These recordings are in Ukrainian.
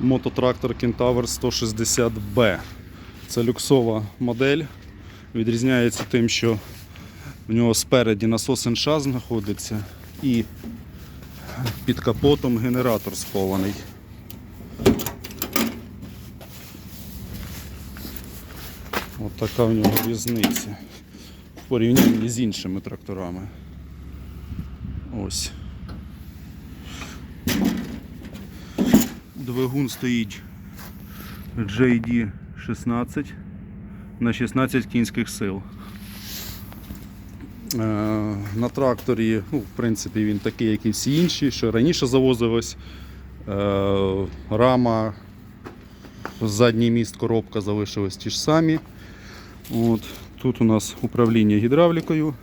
мототрактор Kentaur 160B. Це люксова модель. Відрізняється тим, що в нього спереді насос НШ знаходиться і під капотом генератор схований. От така в нього різниця в порівнянні з іншими тракторами. Ось. Двигун стоїть JD 16 на 16 кінських сил. Е, На тракторі, ну, в принципі, він такий, як і всі інші, що раніше завозилось. Е, Рама, задній міст, коробка залишились ті ж самі. От. Тут у нас управління гідравлікою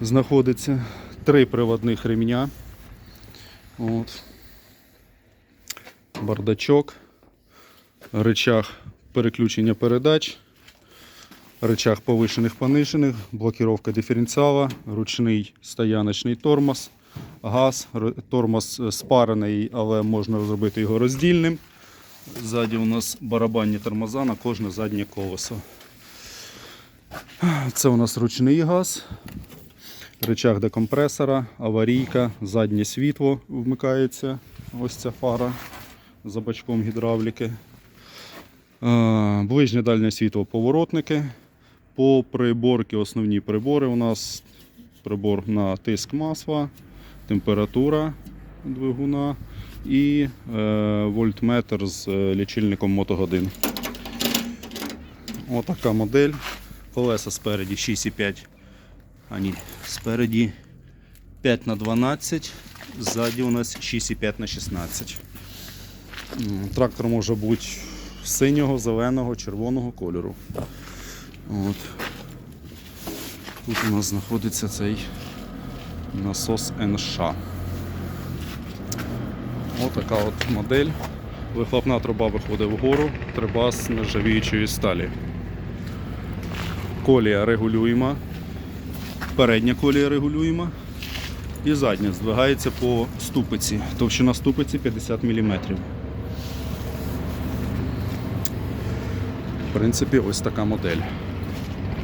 знаходиться. Три приводних ремня. От Бардачок, рычаг переключення передач, рычаг повишених понижених, блокировка диференціала, ручний стояночний тормоз, газ, р- тормоз е, спарений, але можна зробити його роздільним. Ззаді у нас барабанні тормоза на кожне заднє колесо. Це у нас ручний газ, рычаг декомпресора, аварійка, заднє світло вмикається. Ось ця фара за бачком гідравліки. Е, Ближнє дальнє світло поворотники. По приборці основні прибори у нас прибор на тиск масла, температура двигуна і е, вольтметр з е, лічильником мотогодин. Отака модель. Колеса спереді 6,5. А ні, спереді 5 на 12, ззаді у нас 6,5 на 16. Трактор може бути синього, зеленого, червоного кольору. От. Тут у нас знаходиться цей насос НШ. Отака от модель. Вихлопна труба виходить вгору, труба з нержавіючої сталі. Колія регулюємо. Передня колія регулюємо. І задня здвигається по ступиці. Товщина ступиці 50 мм. В принципі, ось така модель.